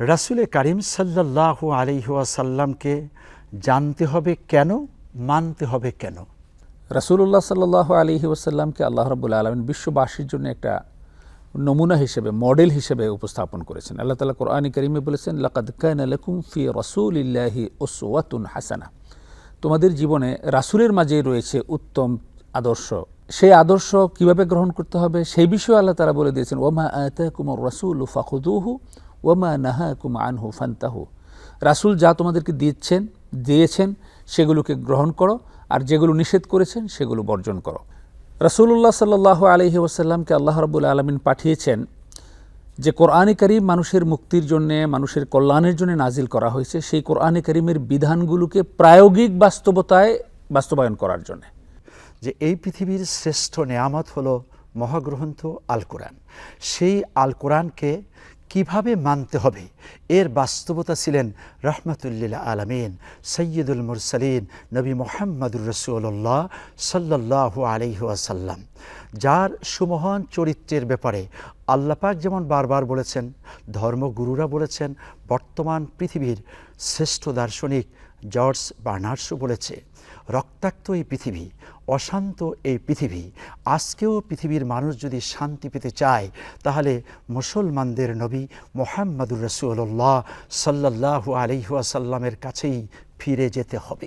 রাসুলে কারিম সাল্লাহ আলিহাসাল্লামকে জানতে হবে কেন, মানতে হবে কেন? রাসুল্লাহ সাল্লাহ আলহি ওসাল্লামকে আল্লাহ রবুল্লা আলমিন বিশ্ববাসীর জন্য একটা নমুনা হিসেবে, মডেল হিসেবে উপস্থাপন করেছেন। আল্লাহ তালা কোরআনী করিমে বলেছেন, লাকাদ কান আলকুম ফি রসুল ইল্লাহি ওসওয়াতুন হাসানা। তোমাদের জীবনে রাসুলের মাঝেই রয়েছে উত্তম আদর্শ। সেই আদর্শ কীভাবে গ্রহণ করতে হবে, সেই বিষয়ে আল্লাহ তারা বলে দিয়েছেন ওমা আতাকুমর রসুল ফাখুদুহু ওমা নাহাকুম আনহু ফান্তাহু। রাসুল যা তোমাদেরকে দিচ্ছেন দিয়েছেন, সেগুলোকে গ্রহণ করো, আর যেগুলো নিষেধ করেছেন, সেগুলো বর্জন করো। রাসুল্লাহ সাল্লাহ আলহি ওসাল্লামকে আল্লাহ রবুল আলমিন পাঠিয়েছেন যে কোরআনে করিম মানুষের মুক্তির জন্য, মানুষের কল্যাণের জন্য নাজিল করা হয়েছে, সেই কোরআনে করিমের বিধানগুলোকে প্রায়োগিক বাস্তবতায় বাস্তবায়ন করার জন্য। যে এই পৃথিবীর শ্রেষ্ঠ নেয়ামত হলো মহাগ্রন্থ আল কোরআন সেই আল কোরআনকে কীভাবে মানতে হবে? এর বাস্তবতা ছিলেন রহমতুল্লিল্লা আলমিন সৈয়দুল মুরসালিন, নবী মোহাম্মদুর রসুল্লাহ সাল্লাহ আলহিহাসাল্লাম যার সুমহান চরিত্রের ব্যাপারে আল্লাপাক যেমন বারবার বলেছেন, ধর্মগুরুরা বলেছেন, বর্তমান পৃথিবীর শ্রেষ্ঠ দার্শনিক জর্জ বার্নার্সও বলেছে, রক্তাক্ত এই পৃথিবী, অশান্ত এই পৃথিবী, আজকেও পৃথিবীর মানুষ যদি শান্তি পেতে চায়, তাহলে মুসলমানদের নবী মোহাম্মদুর রসুল্লাহ সাল্লাহ আলহিহাসাল্লামের কাছেই ফিরে যেতে হবে।